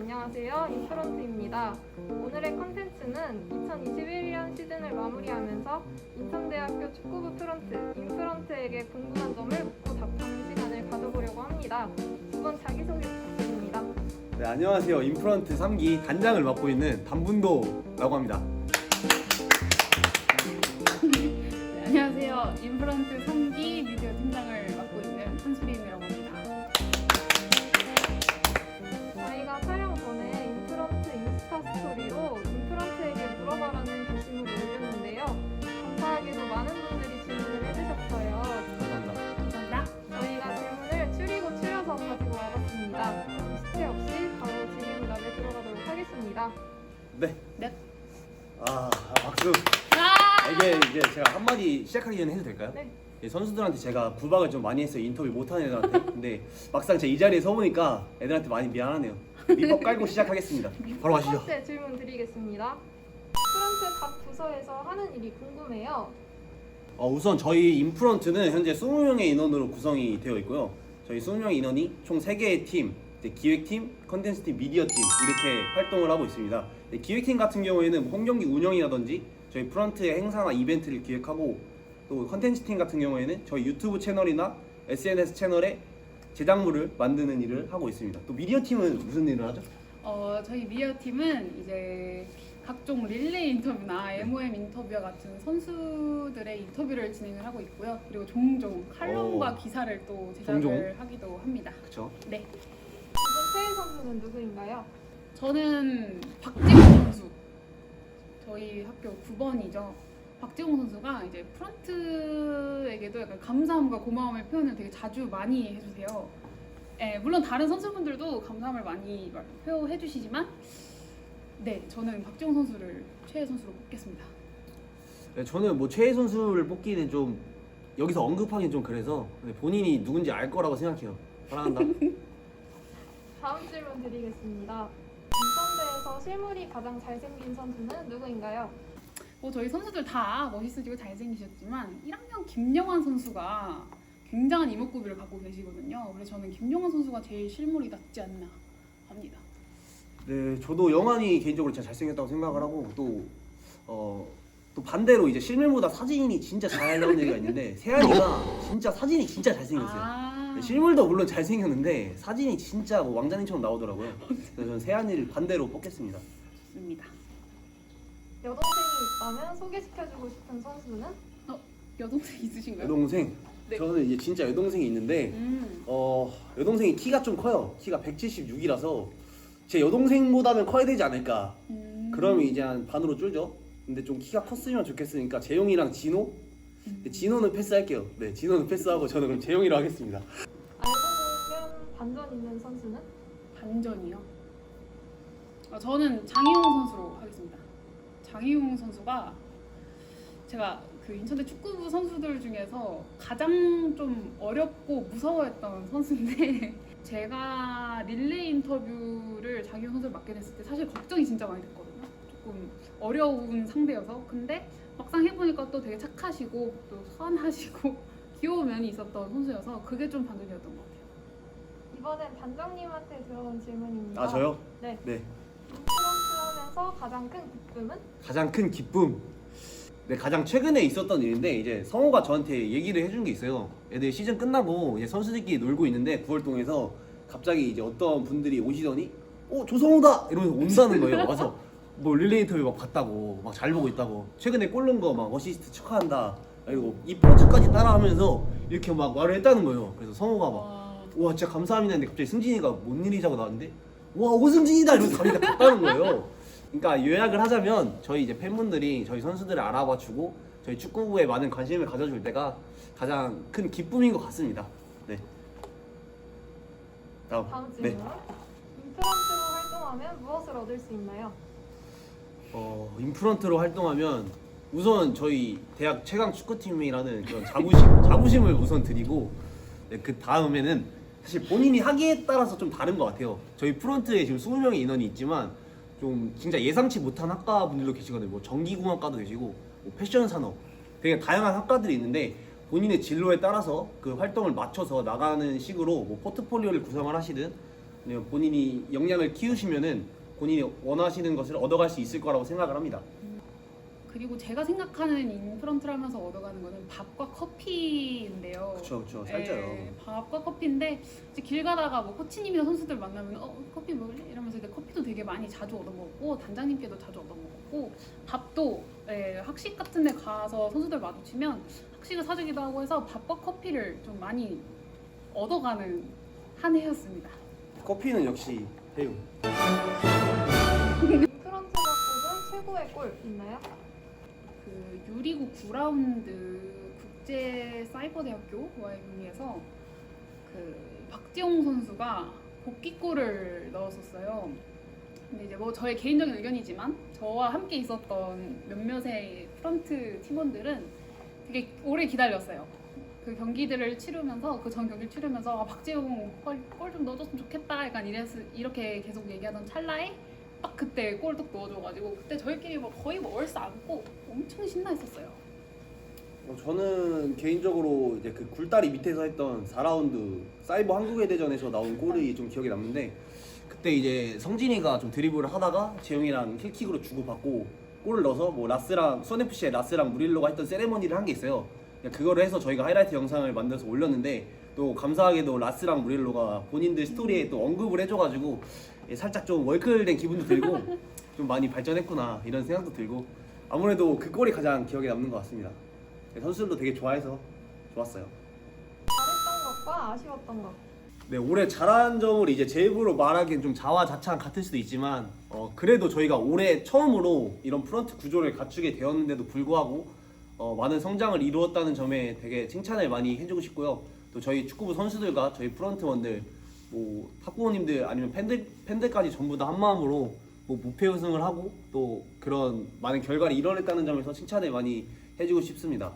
안녕하세요. 인프런트입니다. 오늘의 컨텐츠는 2021년 시즌을 마무리하면서 인천대학교 축구부 프런트, 인프런트에게 궁금한 점을 묻고 답하는 시간을 가져보려고 합니다. 두 분 자기소개 부탁드립니다. 네, 안녕하세요. 인프런트 3기 단장을 맡고 있는 담분도라고 합니다. 네, 안녕하세요. 인프런트 3기 미디어 팀장을 네. 네. 아, 박수. 아! 이게 이제 제가 한마디 시작하기 전에 해도 될까요? 네. 예, 선수들한테 제가 구박을 좀 많이 했어요. 인터뷰 못하는 애들한테. 근데 막상 제 이 자리에 서보니까 애들한테 많이 미안하네요. 밑밥 깔고 시작하겠습니다. 바로 첫 가시죠. 번째 질문 드리겠습니다. 프런트 각 부서에서 하는 일이 궁금해요. 어, 우선 저희 인프런트는 현재 20명의 인원으로 구성이 되어 있고요. 저희 20명의 인원이 총 3개의 팀, 기획팀, 컨텐츠팀, 미디어팀 이렇게 활동을 하고 있습니다. 네, 기획팀 같은 경우에는 뭐 홈경기 운영이라든지 저희 프런트의 행사나 이벤트를 기획하고 또 컨텐츠팀 같은 경우에는 저희 유튜브 채널이나 SNS 채널에 제작물을 만드는 일을 하고 있습니다. 또 미디어팀은 무슨 일을 하죠? 어, 저희 미디어 팀은 이제 각종 릴레이 인터뷰나 MOM 인터뷰와 같은 선수들의 인터뷰를 진행을 하고 있고요. 그리고 종종 칼럼과 오. 기사를 또 제작을 종종? 하기도 합니다. 그렇죠. 네. 선수는 누구인가요? 저는 박지웅 선수. 저희 학교 9번이죠. 박지웅 선수가 이제 프런트에게도 약간 감사함과 고마움의 표현을 되게 자주 많이 해주세요. 예, 물론 다른 선수분들도 감사함을 많이 말- 표현해 주시지만, 네, 저는 박지웅 선수를 최애 선수로 뽑겠습니다. 네, 저는 뭐 최애 선수를 뽑기는 좀 여기서 언급하기는 좀 그래서 근데 본인이 누군지 알 거라고 생각해요. 사랑한다. 다음 질문 드리겠습니다. 인천대에서 실물이 가장 잘생긴 선수는 누구인가요? 뭐 저희 선수들 다 멋있으시고 잘생기셨지만 1학년 김영환 선수가 굉장한 이목구비를 갖고 계시거든요. 그래서 저는 김영환 선수가 제일 실물이 낫지 않나 합니다. 네, 저도 영환이 개인적으로 진짜 잘생겼다고 생각을 하고 또 어, 또 반대로 이제 실물보다 사진이 진짜 잘 나온 얘기가 있는데 세안이가 진짜 사진이 진짜 잘생겼어요. 아, 네, 실물도 물론 잘생겼는데 사진이 진짜 뭐 왕자님처럼 나오더라고요. 그래서 저는 세안이를 반대로 뽑겠습니다. 좋습니다. 여동생이 있다면 소개시켜주고 싶은 선수는? 여동생 있으신가요? 여동생 네. 저는 이제 진짜 여동생이 있는데 음, 어 여동생이 키가 좀 커요. 키가 176이라서 제 여동생보다는 커야 되지 않을까. 음. 그러면 이제 한 반으로 줄죠. 근데 좀 키가 컸으면 좋겠으니까 재용이랑 진호. 근데 진호는 패스할게요. 네, 진호는 패스하고 저는 그럼 재용이로 하겠습니다. 반전 있는 선수는? 반전이요. 어, 저는 장희용 선수로 하겠습니다. 장희용 선수가 제가 그 인천대 축구부 선수들 중에서 가장 좀 어렵고 무서워했던 선수인데 제가 릴레이 인터뷰를 장희용 선수를 맡게 됐을 때 사실 걱정이 진짜 많이 됐거든요. 조금 어려운 상대여서 근데 막상 해보니까 또 되게 착하시고 또 선하시고 귀여운 면이 있었던 선수여서 그게 좀 반전이었던 것 같아요. 이번엔 단장님한테 들어온 질문입니다. 아 저요? 네. 네. 인프런트 하면서 가장 큰 기쁨은? 가장 큰 기쁨. 네, 가장 최근에 있었던 일인데 이제 성호가 저한테 얘기를 해준 게 있어요. 애들 시즌 끝나고 이제 선수들끼리 놀고 있는데 구월동에서 갑자기 이제 어떤 분들이 오시더니 어 조성호다 이러면서 온다는 거예요. 와서 뭐 릴레이 인터뷰 막 봤다고 막 잘 보고 있다고 최근에 골 넣은 거 막 어시스트 축하한다. 그리고 이 포즈까지 따라하면서 이렇게 막 말을 했다는 거예요. 그래서 성호가 막 와, 와 진짜 감사합니다 했는데 갑자기 승진이가 뭔 일이자고 나왔는데 와 오승진이다 이러면서 자기가 갔다는 거예요 그러니까 요약을 하자면 저희 이제 팬분들이 저희 선수들을 알아봐 주고 저희 축구부에 많은 관심을 가져줄 때가 가장 큰 기쁨인 것 같습니다 네 다음 다음 네. 질문. 인프런트로 활동하면 무엇을 얻을 수 있나요? 어, 인프런트로 활동하면 우선 저희 대학 최강 축구팀이라는 그런 자부심, 자부심을 우선 드리고 네, 그 다음에는 사실 본인이 하기에 따라서 좀 다른 것 같아요. 저희 프런트에 지금 20명의 인원이 있지만 좀 진짜 예상치 못한 학과 분들도 계시거든요. 뭐 전기공학과도 계시고 뭐 패션 산업 되게 다양한 학과들이 있는데 본인의 진로에 따라서 그 활동을 맞춰서 나가는 식으로 뭐 포트폴리오를 구성을 하시든 본인이 역량을 키우시면은 본인이 원하시는 것을 얻어갈 수 있을 거라고 생각을 합니다. 그리고 제가 생각하는 인프런트를 하면서 얻어가는 거는 밥과 커피인데요. 그렇죠, 그렇죠. 살쪄요. 예, 밥과 커피인데 이제 길 가다가 뭐 코치님이나 선수들 만나면 어 커피 먹을래? 이러면서 이제 커피도 되게 많이 자주 얻어 먹고 단장님께도 자주 얻어 먹고 밥도 예, 학식 같은 데 가서 선수들 마주치면 학식을 사주기도 하고 해서 밥과 커피를 좀 많이 얻어가는 한 해였습니다. 커피는 역시 해요. 인프런트가 꼽은 최고의 골 있나요? 그 유리구 9라운드 국제 사이버대학교와의 경기에서 그 박지용 선수가 복귀골을 넣었었어요. 근데 이제 뭐 저의 개인적인 의견이지만 저와 함께 있었던 몇몇의 프런트 팀원들은 되게 오래 기다렸어요. 그 경기들을 치르면서 그 전 경기를 치르면서 아, 박지용 골좀 넣어줬으면 좋겠다 약간 이래서 이렇게 계속 얘기하던 찰나에 딱 그때 골뚝 넣어줘가지고 그때 저희끼리 막 거의 뭐 얼싸 안고 엄청 신나했었어요. 어, 저는 개인적으로 이제 그 굴다리 밑에서 했던 4라운드 사이버 한국의 대전에서 나온 골이 좀 기억에 남는데 그때 이제 성진이가 좀 드리블을 하다가 재용이랑 킬킥으로 주고받고 골을 넣어서 뭐 라스랑 수원FC의 라스랑 무릴로가 했던 세레머니를 한 게 있어요. 그냥 그거를 해서 저희가 하이라이트 영상을 만들어서 올렸는데 또 감사하게도 라스랑 무릴로가 본인들 스토리에 또 언급을 해줘가지고 예, 살짝 좀 월클된 기분도 들고 좀 많이 발전했구나 이런 생각도 들고 아무래도 그 골이 가장 기억에 남는 것 같습니다. 네, 선수들도 되게 좋아해서 좋았어요. 잘했던 것과 아쉬웠던 것. 네, 올해 잘한 점을 이제 제 입으로 말하기엔 좀 자화자찬 같을 수도 있지만 어, 그래도 저희가 올해 처음으로 이런 프런트 구조를 갖추게 되었는데도 불구하고 어, 많은 성장을 이루었다는 점에 되게 칭찬을 많이 해주고 싶고요. 또 저희 축구부 선수들과 저희 프런트원들, 뭐 탁구원님들 아니면 팬들 팬들까지 전부 다 한 마음으로 뭐 무패 우승을 하고 또 그런 많은 결과를 이뤄냈다는 점에서 칭찬을 많이 해주고 싶습니다.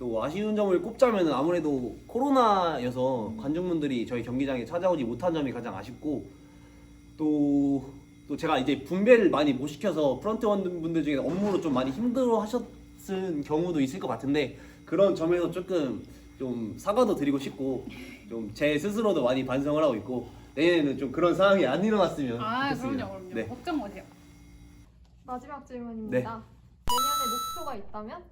또 아쉬운 점을 꼽자면은 아무래도 코로나여서 관중분들이 저희 경기장에 찾아오지 못한 점이 가장 아쉽고 또, 또 제가 이제 분배를 많이 못 시켜서 프런트원 분들 중에 업무로 좀 많이 힘들어 하셨을 경우도 있을 것 같은데 그런 점에서 조금 좀 사과도 드리고 싶고 좀 제 스스로도 많이 반성을 하고 있고 내년에는 좀 그런 상황이 안 일어났으면 아 좋겠습니다. 그럼요 그럼요 네. 걱정 마세요. 마지막 질문입니다. 내년에 목표가 있다면?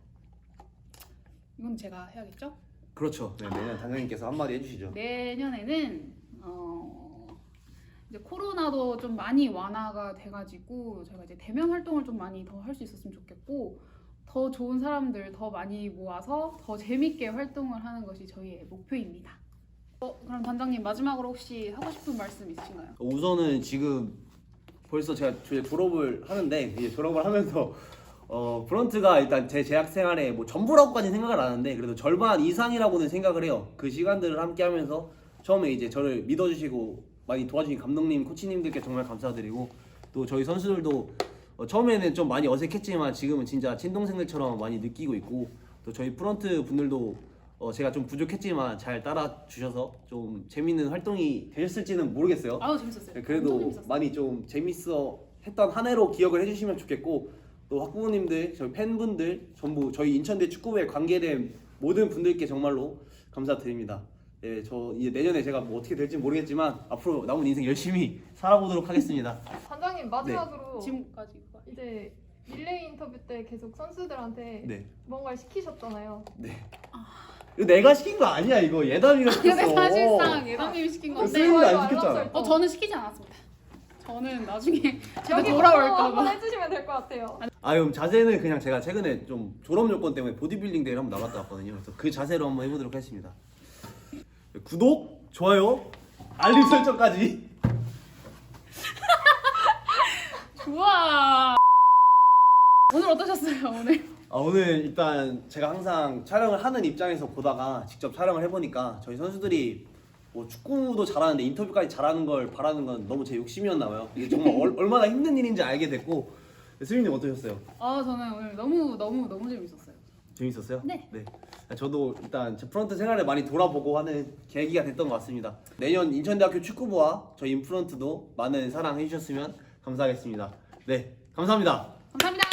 이건 제가 해야겠죠? 그렇죠. 네, 내년 당장님께서 한마디 해주시죠. 내년에는 어 이제 코로나도 좀 많이 완화가 돼가지고 저희가 이제 대면 활동을 좀 많이 더 할 수 있었으면 좋겠고 더 좋은 사람들 더 많이 모아서 더 재밌게 활동을 하는 것이 저희의 목표입니다. 어, 그럼 단장님 마지막으로 혹시 하고 싶은 말씀 있으신가요? 우선은 지금 벌써 제가 이제 졸업을 하는데 이제 졸업을 하면서 어 프런트가 일단 제 재학 생활의 뭐 전부라고까지 생각을 안 하는데 그래도 절반 이상이라고는 생각을 해요. 그 시간들을 함께 하면서 처음에 이제 저를 믿어주시고 많이 도와주신 감독님, 코치님들께 정말 감사드리고 또 저희 선수들도 어, 처음에는 좀 많이 어색했지만 지금은 진짜 친동생들처럼 많이 느끼고 있고 또 저희 프런트 분들도 어, 제가 좀 부족했지만 잘 따라 주셔서 좀 재밌는 활동이 되셨을지는 모르겠어요. 아우 재밌었어요. 네, 엄청 그래도 재밌었어요. 많이 좀 재밌어 했던 한 해로 기억을 해주시면 좋겠고 또 학부모님들, 저희 팬분들 전부 저희 인천대 축구부에 관계된 모든 분들께 정말로 감사드립니다. 예, 저 이제 내년에 제가 뭐 어떻게 될지 모르겠지만 앞으로 남은 인생 열심히 살아보도록 하겠습니다. 단장님 마지막으로 지금까지 이제 릴레이 인터뷰 때 계속 선수들한테 네, 뭔가를 시키셨잖아요. 네. 이거 내가 시킨 거 아니야 이거 예담이가 시켰어. 근데 사실상 예담님이 시킨 어, 건데 선생님도 안 저희가 시켰잖아. 어 저는 시키지 않았습니다. 저는 나중에 집에 여기 돌아올까 한번 봐. 해주시면 될 것 같아요. 아 그럼 자세는 그냥 제가 최근에 좀 졸업 요건 때문에 보디빌딩 대회를 한번 나갔다 왔거든요. 그래서 그 자세로 한번 해보도록 하겠습니다. 구독, 좋아요, 알림 설정까지. 좋아. 오늘 어떠셨어요 오늘? 아, 오늘 일단 제가 항상 촬영을 하는 입장에서 보다가 직접 촬영을 해보니까 저희 선수들이 뭐 축구도 잘하는데 인터뷰까지 잘하는 걸 바라는 건 너무 제 욕심이었나 봐요. 이게 정말 얼, 얼마나 힘든 일인지 알게 됐고 수민님 어떠셨어요? 아 저는 오늘 너무 너무 너무 재밌었어요. 재밌었어요? 네. 저도 일단 제 프런트 생활을 많이 돌아보고 하는 계기가 됐던 것 같습니다. 내년 인천대학교 축구부와 저희 인프런트도 많은 사랑해 주셨으면 감사하겠습니다. 네, 감사합니다. 감사합니다.